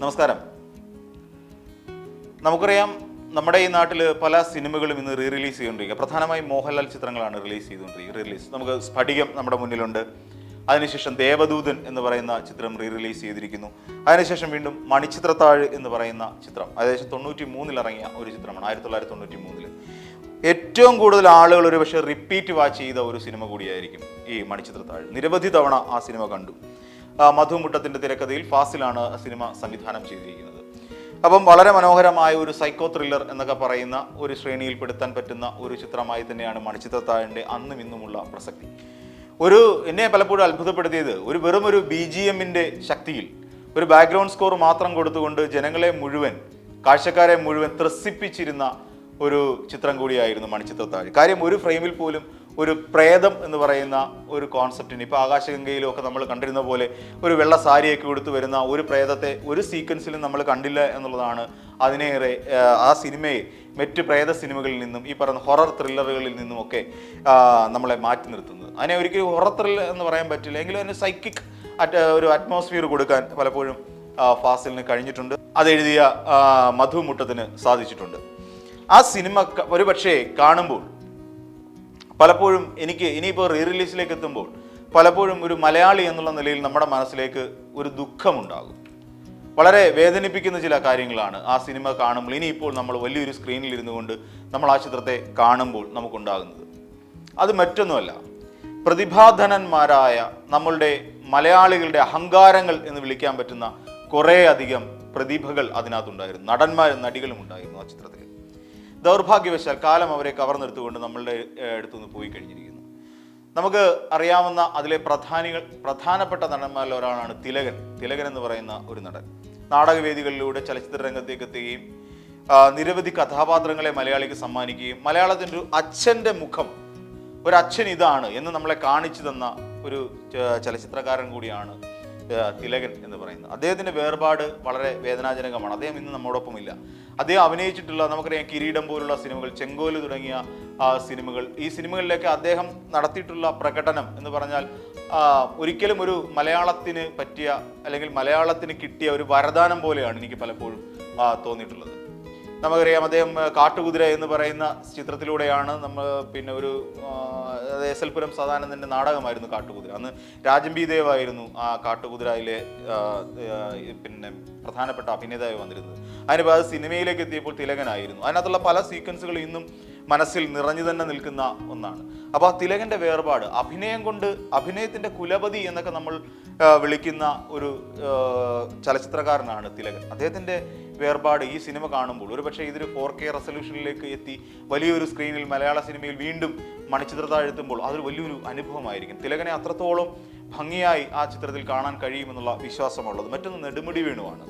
നമസ്കാരം. നമുക്കറിയാം നമ്മുടെ ഈ നാട്ടിൽ പല സിനിമകളും ഇന്ന് റീ റിലീസ് ചെയ്തുകൊണ്ടിരിക്കുക. പ്രധാനമായും മോഹൻലാൽ ചിത്രങ്ങളാണ് റിലീസ് ചെയ്തുകൊണ്ടിരിക്കുക. റീ റിലീസ് നമുക്ക് സ്ഫടികം നമ്മുടെ മുന്നിലുണ്ട്. അതിനുശേഷം ദേവദൂതൻ എന്ന് പറയുന്ന ചിത്രം റീ റിലീസ് ചെയ്തിരിക്കുന്നു. അതിനുശേഷം വീണ്ടും മണിച്ചിത്രത്താഴ് എന്ന് പറയുന്ന ചിത്രം. ഏകദേശം തൊണ്ണൂറ്റി മൂന്നിൽ ഇറങ്ങിയ ഒരു ചിത്രമാണ്. ആയിരത്തി തൊള്ളായിരത്തി തൊണ്ണൂറ്റി മൂന്നിൽ ഏറ്റവും കൂടുതൽ ആളുകൾ ഒരു പക്ഷേ റിപ്പീറ്റ് വാച്ച് ചെയ്ത ഒരു സിനിമ കൂടിയായിരിക്കും ഈ മണിച്ചിത്രത്താഴ്. നിരവധി തവണ ആ സിനിമ കണ്ടു. ആ, മധു മുട്ടത്തിന്റെ തിരക്കഥയിൽ ഫാസിലാണ് സിനിമ സംവിധാനം ചെയ്തിരിക്കുന്നത്. അപ്പം വളരെ മനോഹരമായ ഒരു സൈക്കോ ത്രില്ലർ എന്നൊക്കെ പറയുന്ന ഒരു ശ്രേണിയിൽപ്പെടുത്താൻ പറ്റുന്ന ഒരു ചിത്രമായി തന്നെയാണ് മണിച്ചിത്രത്താഴിന്റെ അന്നും ഇന്നുമുള്ള പ്രസക്തി. ഒരു എന്നെ പലപ്പോഴും അത്ഭുതപ്പെടുത്തിയത് ഒരു വെറും ഒരു ബി ജി എമ്മിന്റെ ശക്തിയിൽ ഒരു ബാക്ക്ഗ്രൗണ്ട് സ്കോർ മാത്രം കൊടുത്തുകൊണ്ട് ജനങ്ങളെ മുഴുവൻ കാഴ്ചക്കാരെ മുഴുവൻ ത്രസിപ്പിച്ചിരുന്ന ഒരു ചിത്രം കൂടിയായിരുന്നു മണിച്ചിത്രത്താഴ്. കാര്യം ഒരു ഫ്രെയിമിൽ പോലും ഒരു പ്രേതം എന്ന് പറയുന്ന ഒരു കോൺസെപ്റ്റിന് ഇപ്പോൾ ആകാശഗംഗയിലും ഒക്കെ നമ്മൾ കണ്ടിരുന്ന പോലെ ഒരു വെള്ള സാരിയൊക്കെ കൊടുത്തു വരുന്ന ഒരു പ്രേതത്തെ ഒരു സീക്വൻസിലും നമ്മൾ കണ്ടില്ല എന്നുള്ളതാണ് അതിനേറെ ആ, സിനിമയെ മറ്റ് പ്രേത സിനിമകളിൽ നിന്നും ഈ പറയുന്ന ഹൊറർ ത്രില്ലറുകളിൽ നിന്നുമൊക്കെ നമ്മളെ മാറ്റി നിർത്തുന്നത്. അതിനെ ഒരിക്കലും ഹൊറർ ത്രില്ലർ എന്ന് പറയാൻ പറ്റില്ല. എങ്കിലും അതിന് സൈക്കിക് അറ്റ് ഒരു അറ്റ്മോസ്ഫിയർ കൊടുക്കാൻ പലപ്പോഴും ഫാസിലിന് കഴിഞ്ഞിട്ടുണ്ട്. അതെഴുതിയ മധു മുട്ടത്തിന് സാധിച്ചിട്ടുണ്ട്. ആ സിനിമ ഒരു പക്ഷേ കാണുമ്പോൾ പലപ്പോഴും എനിക്ക് ഇനിയിപ്പോൾ റീ റിലീസിലേക്ക് എത്തുമ്പോൾ പലപ്പോഴും ഒരു മലയാളി എന്നുള്ള നിലയിൽ നമ്മുടെ മനസ്സിലേക്ക് ഒരു ദുഃഖമുണ്ടാകും. വളരെ വേദനിപ്പിക്കുന്ന ചില കാര്യങ്ങളാണ് ആ സിനിമ കാണുമ്പോൾ ഇനിയിപ്പോൾ നമ്മൾ വലിയൊരു സ്ക്രീനിൽ ഇരുന്നു കൊണ്ട് നമ്മൾ ആ ചിത്രത്തെ കാണുമ്പോൾ നമുക്കുണ്ടാകുന്നത്. അത് മറ്റൊന്നുമല്ല പ്രതിഭാധനന്മാരായ നമ്മളുടെ മലയാളികളുടെ അഹങ്കാരങ്ങൾ എന്ന് വിളിക്കാൻ പറ്റുന്ന കുറേ അധികം പ്രതിഭകൾ അതിനകത്തുണ്ടായിരുന്നു. നടന്മാരും നടികളും ഉണ്ടായിരുന്നു ആ ചിത്രത്തിൽ ദൗർഭാഗ്യവശാൽ കാലം അവരെ കവർന്നെടുത്തുകൊണ്ട് നമ്മളുടെ അടുത്തുനിന്ന് പോയി കഴിഞ്ഞിരിക്കുന്നു. നമുക്ക് അറിയാവുന്ന അതിലെ പ്രധാനികൾ പ്രധാനപ്പെട്ട നടന്മാരിൽ ഒരാളാണ് തിലകൻ. തിലകൻ എന്ന് പറയുന്ന ഒരു നടൻ. നാടകവേദികളിലൂടെ ചലച്ചിത്ര രംഗത്തേക്ക് എത്തുകയും നിരവധി കഥാപാത്രങ്ങളെ മലയാളിക്ക് സമ്മാനിക്കുകയും മലയാളത്തിന്റെ ഒരു അച്ഛന്റെ മുഖം ഒരു അച്ഛൻ ഇതാണ് എന്ന് നമ്മളെ കാണിച്ചു തന്ന ഒരു ചലച്ചിത്രകാരൻ കൂടിയാണ് തിലകൻ എന്ന് പറയുന്നത്. അദ്ദേഹത്തിന്റെ വേർപാട് വളരെ വേദനാജനകമാണ്. അദ്ദേഹം ഇന്ന് നമ്മോടൊപ്പം ഇല്ല അദ്ദേഹം അഭിനയിച്ചിട്ടുള്ള നമുക്കറിയാം കിരീടം പോലുള്ള സിനിമകൾ ചെങ്കോൽ തുടങ്ങിയ സിനിമകൾ. ഈ സിനിമകളിലൊക്കെ അദ്ദേഹം നടത്തിയിട്ടുള്ള പ്രകടനം എന്ന് പറഞ്ഞാൽ ഒരിക്കലും ഒരു മലയാളത്തിന് പറ്റിയ അല്ലെങ്കിൽ മലയാളത്തിന് കിട്ടിയ ഒരു വരദാനം പോലെയാണ് എനിക്ക് പലപ്പോഴും തോന്നിയിട്ടുള്ളത്. നമുക്കറിയാം അദ്ദേഹം കാട്ടുകുതിര എന്ന് പറയുന്ന ചിത്രത്തിലൂടെയാണ് നമ്മൾ പിന്നെ ഒരു എസ് എൽ പുരം സദാനന്ദന്റെ നാടകമായിരുന്നു കാട്ടുകുതിര. അന്ന് രാജൻ ബി ദേവ് ആയിരുന്നു ആ കാട്ടുകുതിരയിലെ പിന്നെ പ്രധാനപ്പെട്ട അഭിനേതാവ് വന്നിരുന്നത്. അതിന് അത് സിനിമയിലേക്ക് എത്തിയപ്പോൾ തിലകനായിരുന്നു. അതിനകത്തുള്ള പല സീക്വൻസുകൾ ഇന്നും മനസ്സിൽ നിറഞ്ഞു തന്നെ നിൽക്കുന്ന ഒന്നാണ്. അപ്പോൾ ആ തിലകന്റെ വേർപാട് അഭിനയം കൊണ്ട് അഭിനയത്തിന്റെ കുലപതി എന്നൊക്കെ നമ്മൾ വിളിക്കുന്ന ഒരു ചലച്ചിത്രകാരനാണ് തിലകൻ. അദ്ദേഹത്തിന്റെ വേർപാട് ഈ സിനിമ കാണുമ്പോൾ ഒരു പക്ഷേ ഇതൊരു ഫോർ കെ റെസൊല്യൂഷനിലേക്ക് എത്തി വലിയൊരു സ്ക്രീനിൽ മലയാള സിനിമയിൽ വീണ്ടും മണിച്ചിത്രത്താഴെത്തുമ്പോൾ അതൊരു വലിയൊരു അനുഭവമായിരിക്കും. തിലകനെ അത്രത്തോളം ഭംഗിയായി ആ ചിത്രത്തിൽ കാണാൻ കഴിയുമെന്നുള്ള വിശ്വാസമുള്ളത്. മറ്റൊന്ന് നെടുമുടി വേണുവാണ്.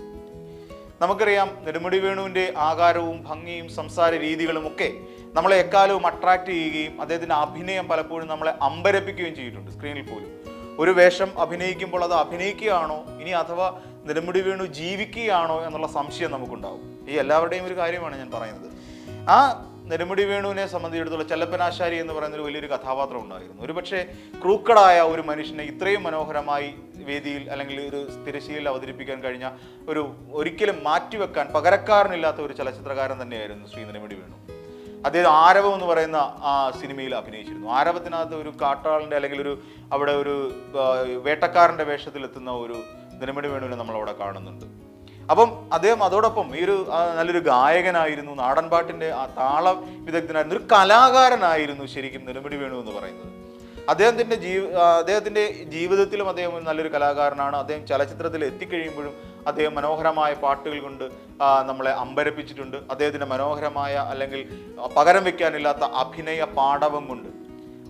നമുക്കറിയാം നെടുമുടി വേണുവിന്റെ ആകാരവും ഭംഗിയും സംസാര രീതികളും ഒക്കെ നമ്മളെ എക്കാലവും അട്രാക്ട് ചെയ്യുകയും അദ്ദേഹത്തിന്റെ അഭിനയം പലപ്പോഴും നമ്മളെ അമ്പരപ്പിക്കുകയും ചെയ്തിട്ടുണ്ട് സ്ക്രീനിൽ പോലും. ഒരു വേഷം അഭിനയിക്കുമ്പോൾ അത് അഭിനയിക്കുകയാണോ? ഇനി അഥവാ നിലമുടി വീണു ജീവിക്കുകയാണോ എന്നുള്ള സംശയം നമുക്കുണ്ടാവും. ഈ എല്ലാവരുടെയും ഒരു കാര്യമാണ് ഞാൻ പറയുന്നത്. ആ നെടുമുടി വേണുവിനെ സംബന്ധിച്ചിടത്തോളം ചെല്ലപ്പനാശാരി എന്ന് പറയുന്ന ഒരു വലിയൊരു കഥാപാത്രം ഉണ്ടായിരുന്നു. ഒരുപക്ഷെ ക്രൂക്കടായ ഒരു മനുഷ്യനെ ഇത്രയും മനോഹരമായി വേദിയിൽ അല്ലെങ്കിൽ ഒരു തിരശ്ശീലിൽ അവതരിപ്പിക്കാൻ കഴിഞ്ഞ ഒരു ഒരിക്കലും മാറ്റിവെക്കാൻ പകരക്കാരനില്ലാത്ത ഒരു ചലച്ചിത്രകാരൻ തന്നെയായിരുന്നു ശ്രീ നെടുമുടി വേണു. അദ്ദേഹം ആരവം എന്ന് പറയുന്ന ആ സിനിമയിൽ അഭിനയിച്ചിരുന്നു. ആരവത്തിനകത്ത് ഒരു കാട്ടാളിന്റെ അല്ലെങ്കിൽ ഒരു അവിടെ ഒരു വേട്ടക്കാരന്റെ വേഷത്തിലെത്തുന്ന ഒരു നിലമണി വേണുവിനെ നമ്മൾ അവിടെ കാണുന്നുണ്ട്. അപ്പം അദ്ദേഹം അതോടൊപ്പം ഈ ഒരു നല്ലൊരു ഗായകനായിരുന്നു. നാടൻ പാട്ടിന്റെ ആ താള വിദഗ്ധനായിരുന്നു. ഒരു കലാകാരനായിരുന്നു ശരിക്കും നെടുമുടി വേണു എന്ന് പറയുന്നത്. അദ്ദേഹത്തിന്റെ ജീവ അദ്ദേഹത്തിന്റെ ജീവിതത്തിലും അദ്ദേഹം നല്ലൊരു കലാകാരനാണ്. അദ്ദേഹം ചലച്ചിത്രത്തിൽ എത്തിക്കഴിയുമ്പോഴും അദ്ദേഹം മനോഹരമായ പാട്ടുകൾ കൊണ്ട് നമ്മളെ അമ്പരപ്പിച്ചിട്ടുണ്ട്. അദ്ദേഹത്തിന്റെ മനോഹരമായ അല്ലെങ്കിൽ പകരം വെക്കാനില്ലാത്ത അഭിനയ പാടവം കൊണ്ട്.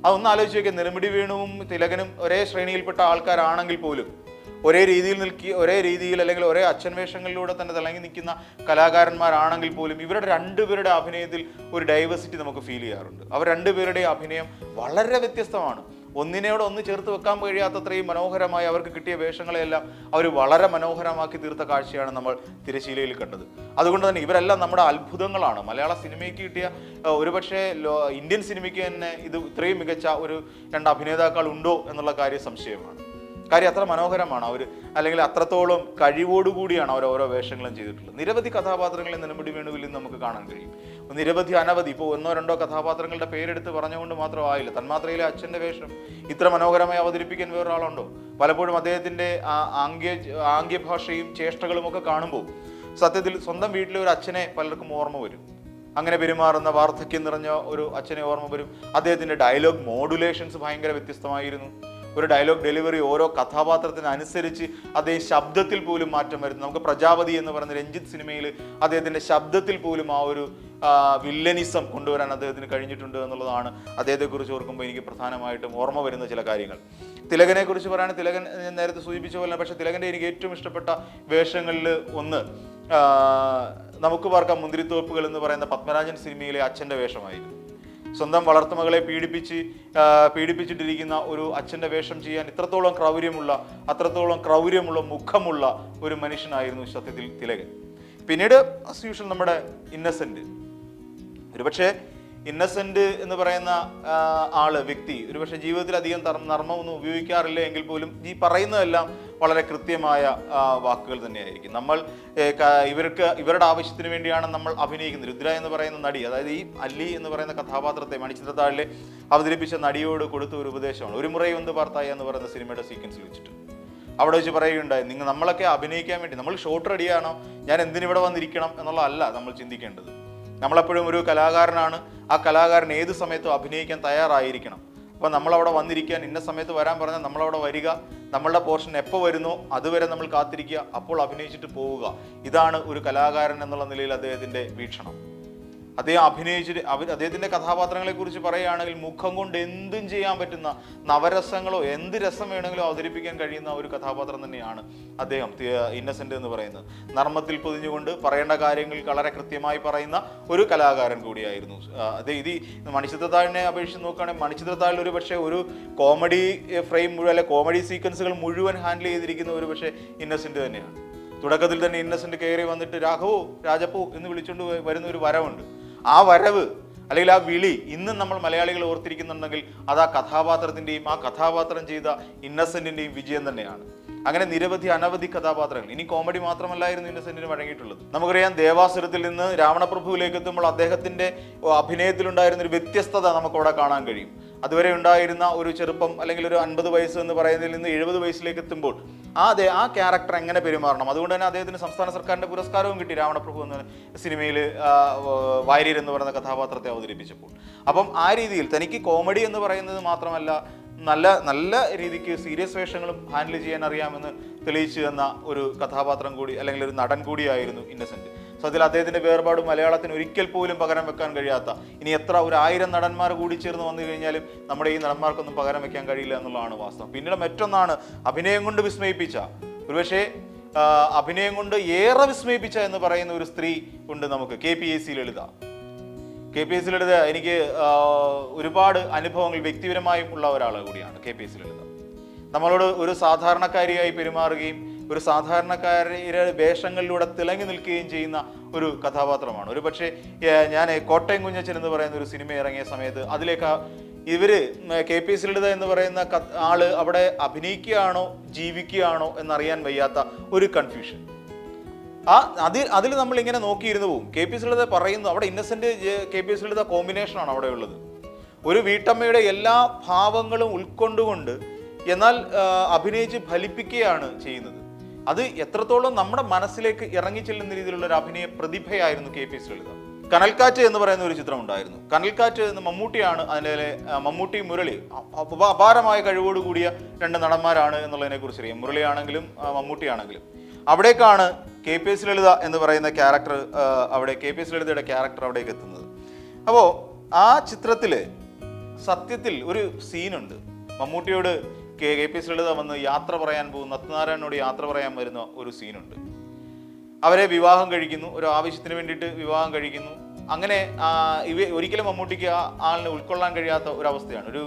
അതൊന്ന് ആലോചിച്ച് നോക്കിയാൽ നെടുമുടി വേണുവും തിലകനും ഒരേ ശ്രേണിയിൽപ്പെട്ട ആൾക്കാരാണെങ്കിൽ പോലും ഒരേ രീതിയിൽ നിൽക്കി ഒരേ രീതിയിൽ അല്ലെങ്കിൽ ഒരേ അച്ഛൻ വേഷങ്ങളിലൂടെ തന്നെ തിളങ്ങി നിൽക്കുന്ന കലാകാരന്മാരാണെങ്കിൽ പോലും ഇവരുടെ രണ്ടുപേരുടെ അഭിനയത്തിൽ ഒരു ഡൈവേഴ്സിറ്റി നമുക്ക് ഫീൽ ചെയ്യാറുണ്ട്. അവർ രണ്ടുപേരുടെ അഭിനയം വളരെ വ്യത്യസ്തമാണ്. ഒന്നിനോട് ഒന്ന് ചേർത്ത് വെക്കാൻ കഴിയാത്തത്രയും മനോഹരമായി അവർക്ക് കിട്ടിയ വേഷങ്ങളെല്ലാം അവർ വളരെ മനോഹരമാക്കി തീർത്ത കാഴ്ചയാണ് നമ്മൾ തിരശീലയിൽ കണ്ടത്. അതുകൊണ്ട് തന്നെ ഇവരെല്ലാം നമ്മുടെ അത്ഭുതങ്ങളാണ്. മലയാള സിനിമയ്ക്ക് കിട്ടിയ ഒരുപക്ഷെ ഇന്ത്യൻ സിനിമയ്ക്ക് തന്നെ ഇത് ഇത്രയും മികച്ച ഒരു രണ്ട് അഭിനേതാക്കൾ ഉണ്ടോ എന്നുള്ള കാര്യം സംശയമാണ്. കാര്യം അത്ര മനോഹരമാണ് അവർ അല്ലെങ്കിൽ അത്രത്തോളം കഴിവോടുകൂടിയാണ് അവർ ഓരോ വേഷങ്ങളും ചെയ്തിട്ടുള്ളത്. നിരവധി കഥാപാത്രങ്ങളെ നെടുമുടി വേണുവിൽ നമുക്ക് കാണാൻ കഴിയും. നിരവധി അനവധി ഇപ്പോൾ ഒന്നോ രണ്ടോ കഥാപാത്രങ്ങളുടെ പേരെടുത്ത് പറഞ്ഞുകൊണ്ട് മാത്രമായില്ല തന്മാത്രയിലെ അച്ഛന്റെ വേഷം ഇത്ര മനോഹരമായി അവതരിപ്പിക്കാൻ വേറൊരാളുണ്ടോ? പലപ്പോഴും അദ്ദേഹത്തിന്റെ ആംഗ്യ ആംഗ്യഭാഷയും ചേഷ്ടകളും ഒക്കെ കാണുമ്പോൾ സത്യത്തിൽ സ്വന്തം വീട്ടിലെ ഒരു അച്ഛനെ പലർക്കും ഓർമ്മ വരും. അങ്ങനെ പെരുമാറുന്ന വാർദ്ധക്യം നിറഞ്ഞ ഒരു അച്ഛനെ ഓർമ്മ വരും. അദ്ദേഹത്തിന്റെ ഡയലോഗ് മോഡുലേഷൻസ് ഭയങ്കര വ്യത്യസ്തമായിരുന്നു. ഒരു ഡയലോഗ് ഡെലിവറി ഓരോ കഥാപാത്രത്തിനനുസരിച്ച് അദ്ദേഹം ശബ്ദത്തിൽ പോലും മാറ്റം വരുന്നു. നമുക്ക് പ്രജാപതി എന്ന് പറയുന്ന രഞ്ജിത്ത് സിനിമയിൽ അദ്ദേഹത്തിന്റെ ശബ്ദത്തിൽ പോലും ആ ഒരു വില്ലനിസം കൊണ്ടുവരാൻ അദ്ദേഹത്തിന് കഴിഞ്ഞിട്ടുണ്ട് എന്നുള്ളതാണ് അദ്ദേഹത്തെക്കുറിച്ച് ഓർക്കുമ്പോൾ എനിക്ക് പ്രധാനമായിട്ടും ഓർമ്മ വരുന്ന ചില കാര്യങ്ങൾ. തിലകനെ കുറിച്ച് പറയുകയാണെങ്കിൽ തിലകൻ ഞാൻ നേരത്തെ സൂചിപ്പിച്ച പോലെ പക്ഷേ തിലകന്റെ എനിക്ക് ഏറ്റവും ഇഷ്ടപ്പെട്ട വേഷങ്ങളിൽ ഒന്ന് നമുക്ക് പാർക്കാം മുന്തിരിത്തോപ്പുകൾ എന്ന് പറയുന്ന പത്മരാജൻ സിനിമയിലെ അച്ഛന്റെ വേഷമായിരുന്നു. സ്വന്തം വളർത്തുമകളെ പീഡിപ്പിച്ച് പീഡിപ്പിച്ചിട്ടിരിക്കുന്ന ഒരു അച്ഛന്റെ വേഷം ചെയ്യാൻ ഇത്രത്തോളം ക്രൗര്യമുള്ള അത്രത്തോളം ക്രൗര്യമുള്ള മുഖമുള്ള ഒരു മനുഷ്യനായിരുന്നു സത്യത്തിൽ തിലകൻ. പിന്നീട് അസ് യൂഷ്വൽ നമ്മുടെ ഇന്നസെന്റ് ഒരുപക്ഷെ ഇന്നസെന്റ് എന്ന് പറയുന്ന ആൾ വ്യക്തി ഒരുപക്ഷെ ജീവിതത്തിൽ അധികം നർമ്മമൊന്നും ഉപയോഗിക്കാറില്ല എങ്കിൽ പോലും ഈ പറയുന്നതെല്ലാം വളരെ കൃത്യമായ വാക്കുകൾ തന്നെയായിരിക്കും. നമ്മൾ ഇവർക്ക് ഇവരുടെ ആവശ്യത്തിന് വേണ്ടിയാണ് നമ്മൾ അഭിനയിക്കുന്നത്. രുദ്ര എന്ന് പറയുന്ന നടി അതായത് ഈ അല്ലി എന്ന് പറയുന്ന കഥാപാത്രത്തെ മണിച്ചിത്രത്താഴിലെ അവതരിപ്പിച്ച നടിയോട് കൊടുത്ത ഒരു ഉപദേശമാണ്. ഒരു മുറയും എന്ത് പാർത്തായി എന്ന് പറയുന്ന സിനിമയുടെ സീക്വൻസിൽ വെച്ചിട്ട്. അവിടെ വെച്ച് പറയുകയുണ്ടായി നിങ്ങൾ നമ്മളൊക്കെ അഭിനയിക്കാൻ വേണ്ടി നമ്മൾ ഷോട്ട് റെഡിയാണോ ഞാൻ എന്തിനിവിടെ വന്നിരിക്കണം? എന്നുള്ളതല്ല നമ്മൾ ചിന്തിക്കേണ്ടത്. നമ്മളെപ്പോഴും ഒരു കലാകാരനാണ്. ആ കലാകാരൻ ഏത് സമയത്തും അഭിനയിക്കാൻ തയ്യാറായിരിക്കണം. അപ്പം നമ്മളവിടെ വന്നിരിക്കാൻ ഇന്ന സമയത്ത് വരാൻ പറഞ്ഞാൽ നമ്മളവിടെ വരിക. നമ്മളുടെ പോർഷൻ എപ്പോൾ വരുന്നു അതുവരെ നമ്മൾ കാത്തിരിക്കുക അപ്പോൾ അഭിനയിച്ചിട്ട് പോവുക. ഇതാണ് ഒരു കലാകാരൻ എന്നുള്ള നിലയിൽ അദ്ദേഹത്തിന്റെ വീക്ഷണം. അദ്ദേഹം അഭിനയിച്ചിട്ട് അവർ അദ്ദേഹത്തിന്റെ കഥാപാത്രങ്ങളെ കുറിച്ച് പറയുകയാണെങ്കിൽ മുഖം കൊണ്ട് എന്തും ചെയ്യാൻ പറ്റുന്ന നവരസങ്ങളോ എന്ത് രസം വേണമെങ്കിലും അവതരിപ്പിക്കാൻ കഴിയുന്ന ഒരു കഥാപാത്രം തന്നെയാണ് അദ്ദേഹം ഇന്നസെന്റ് എന്ന് പറയുന്നത്. നർമ്മത്തിൽ പൊതിഞ്ഞുകൊണ്ട് പറയേണ്ട കാര്യങ്ങൾ വളരെ കൃത്യമായി പറയുന്ന ഒരു കലാകാരൻ കൂടിയായിരുന്നു. അതെ ഇത് മണിച്ചിത്രത്താഴിനെ അപേക്ഷിച്ച് നോക്കുകയാണെങ്കിൽ മണിച്ചിത്രത്താഴിൽ ഒരു പക്ഷേ ഒരു കോമഡി ഫ്രെയിം മുഴുവൻ അല്ലെ കോമഡി സീക്വൻസുകൾ മുഴുവൻ ഹാൻഡിൽ ചെയ്തിരിക്കുന്ന ഒരു പക്ഷേ ഇന്നസെന്റ് തന്നെയാണ്. തുടക്കത്തിൽ തന്നെ ഇന്നസെന്റ് കയറി വന്നിട്ട് രാഘവോ രാജപ്പോ എന്ന് വിളിച്ചുകൊണ്ട് വരുന്ന ഒരു വരവുണ്ട്. ആ വരവ് അല്ലെങ്കിൽ ആ വിളി ഇന്നും നമ്മൾ മലയാളികൾ ഓർത്തിരിക്കുന്നുണ്ടെങ്കിൽ അത് ആ കഥാപാത്രത്തിന്റെയും ആ കഥാപാത്രം ചെയ്ത ഇന്നസെന്റിന്റെയും വിജയം തന്നെയാണ്. അങ്ങനെ നിരവധി അനവധി കഥാപാത്രങ്ങൾ. ഇനി കോമഡി മാത്രമല്ലായിരുന്നു ഇന്നസെന്റിന് വഴങ്ങിയിട്ടുള്ളത്. നമുക്കറിയാം ദേവാസുരത്തിൽ നിന്ന് രാവണപ്രഭുവിലേക്ക് എത്തുമ്പോൾ അദ്ദേഹത്തിന്റെ അഭിനയത്തിലുണ്ടായിരുന്ന ഒരു വ്യത്യസ്തത നമുക്കവിടെ കാണാൻ കഴിയും. അതുവരെ ഉണ്ടായിരുന്ന ഒരു ചെറുപ്പം അല്ലെങ്കിൽ ഒരു അൻപത് വയസ്സ് എന്ന് പറയുന്നതിൽ നിന്ന് എഴുപത് വയസ്സിലേക്ക് എത്തുമ്പോൾ ആ അതെ ആ ക്യാരക്ടർ എങ്ങനെ പെരുമാറണം? അതുകൊണ്ട് തന്നെ അദ്ദേഹത്തിന് സംസ്ഥാന സർക്കാരിന്റെ പുരസ്കാരവും കിട്ടി. രാവണപ്രഭു എന്ന സിനിമയിൽ വാര്യർ എന്ന് പറയുന്ന കഥാപാത്രത്തെ അവതരിപ്പിച്ചപ്പോൾ. അപ്പം ആ രീതിയിൽ തനിക്ക് കോമഡി എന്ന് പറയുന്നത് മാത്രമല്ല നല്ല നല്ല രീതിക്ക് സീരിയസ് വേഷങ്ങളും ഹാൻഡിൽ ചെയ്യാൻ അറിയാമെന്ന് തെളിയിച്ചു തന്ന ഒരു കഥാപാത്രം കൂടി അല്ലെങ്കിൽ ഒരു നടൻ കൂടിയായിരുന്നു സത്യത്തിൽ അദ്ദേഹത്തിന്റെ വേർപാട് മലയാളത്തിന് ഒരിക്കൽ പോലും പകരം വെക്കാൻ കഴിയാത്ത ഇനി എത്ര ഒരു ആയിരം നടന്മാർ കൂടി ചേർന്ന് വന്നു കഴിഞ്ഞാലും നമ്മുടെ ഈ നടന്മാർക്കൊന്നും പകരം വെക്കാൻ കഴിയില്ല എന്നുള്ളതാണ് വാസ്തവം. പിന്നീട് മറ്റൊന്നാണ് അഭിനയം കൊണ്ട് വിസ്മയിപ്പിച്ച. ഒരുപക്ഷെ അഭിനയം കൊണ്ട് ഏറെ വിസ്മയിപ്പിച്ച എന്ന് പറയുന്ന ഒരു സ്ത്രീ ഉണ്ട് നമുക്ക് K P S C Lalitha. K P S C Lalitha എനിക്ക് ഒരുപാട് അനുഭവങ്ങൾ വ്യക്തിപരമായും ഉള്ള ഒരാൾ കൂടിയാണ് K P S C Lalitha. നമ്മളോട് ഒരു സാധാരണക്കാരിയായി പെരുമാറുകയും ഒരു സാധാരണക്കാരുടെ വേഷങ്ങളിലൂടെ തിളങ്ങി നിൽക്കുകയും ചെയ്യുന്ന ഒരു കഥാപാത്രമാണ്. ഒരു പക്ഷേ ഞാൻ കോട്ടയം കുഞ്ഞച്ചൻ എന്ന് പറയുന്ന ഒരു സിനിമ ഇറങ്ങിയ സമയത്ത് അതിലേക്ക് ഇവർ കെ പി എസ് ലളിത എന്ന് പറയുന്ന ആൾ അവിടെ അഭിനയിക്കുകയാണോ ജീവിക്കുകയാണോ എന്നറിയാൻ വയ്യാത്ത ഒരു കൺഫ്യൂഷൻ ആ അതിൽ അതിൽ നമ്മൾ ഇങ്ങനെ നോക്കിയിരുന്നു പോകും കെ പി എസ് ലളിത പറയുന്നു അവിടെ Innocent K P S Lalitha കോമ്പിനേഷനാണ് അവിടെ ഉള്ളത്. ഒരു വീട്ടമ്മയുടെ എല്ലാ ഭാവങ്ങളും ഉൾക്കൊണ്ടുകൊണ്ട് എന്നാൽ അഭിനയിച്ച് ഫലിപ്പിക്കുകയാണ് ചെയ്യുന്നത്. അത് എത്രത്തോളം നമ്മുടെ മനസ്സിലേക്ക് ഇറങ്ങിച്ചെല്ലുന്ന രീതിയിലുള്ള ഒരു അഭിനയ പ്രതിഭയായിരുന്നു കെ പി ശ്രീലത. കനൽക്കാറ്റ് എന്ന് പറയുന്ന ഒരു ചിത്രം ഉണ്ടായിരുന്നു. കനൽക്കാറ്റ് എന്ന് മമ്മൂട്ടിയാണ് ആ, മമ്മൂട്ടി മുരളി. അപാരമായ കഴിവോട് കൂടിയ രണ്ട് നടന്മാരാണ് എന്നുള്ളതിനെ കുറിച്ച് അറിയാം. മുരളിയാണെങ്കിലും മമ്മൂട്ടിയാണെങ്കിലും. അവിടേക്കാണ് കെ പി എസ് ലളിത എന്ന് പറയുന്ന ക്യാരക്ടർ അവിടെ കെ പി എസ് ലളിതയുടെ ക്യാരക്ടർ അവിടേക്ക് എത്തുന്നത്. അപ്പോൾ ആ ചിത്രത്തിൽ സത്യത്തിൽ ഒരു സീനുണ്ട്. മമ്മൂട്ടിയോട് കെ കെ പി ശ്രീലത വന്ന് യാത്ര പറയാൻ പോകുന്ന നത്തനാരായണനോട് യാത്ര പറയാൻ വരുന്ന ഒരു സീനുണ്ട്. അവരെ വിവാഹം കഴിക്കുന്നു ഒരു ആവശ്യത്തിന് വേണ്ടിയിട്ട് വിവാഹം കഴിക്കുന്നു. അങ്ങനെ ഇവ ഒരിക്കലും മമ്മൂട്ടിക്ക് ആ ആളിനെ ഉൾക്കൊള്ളാൻ കഴിയാത്ത ഒരു അവസ്ഥയാണ് ഒരു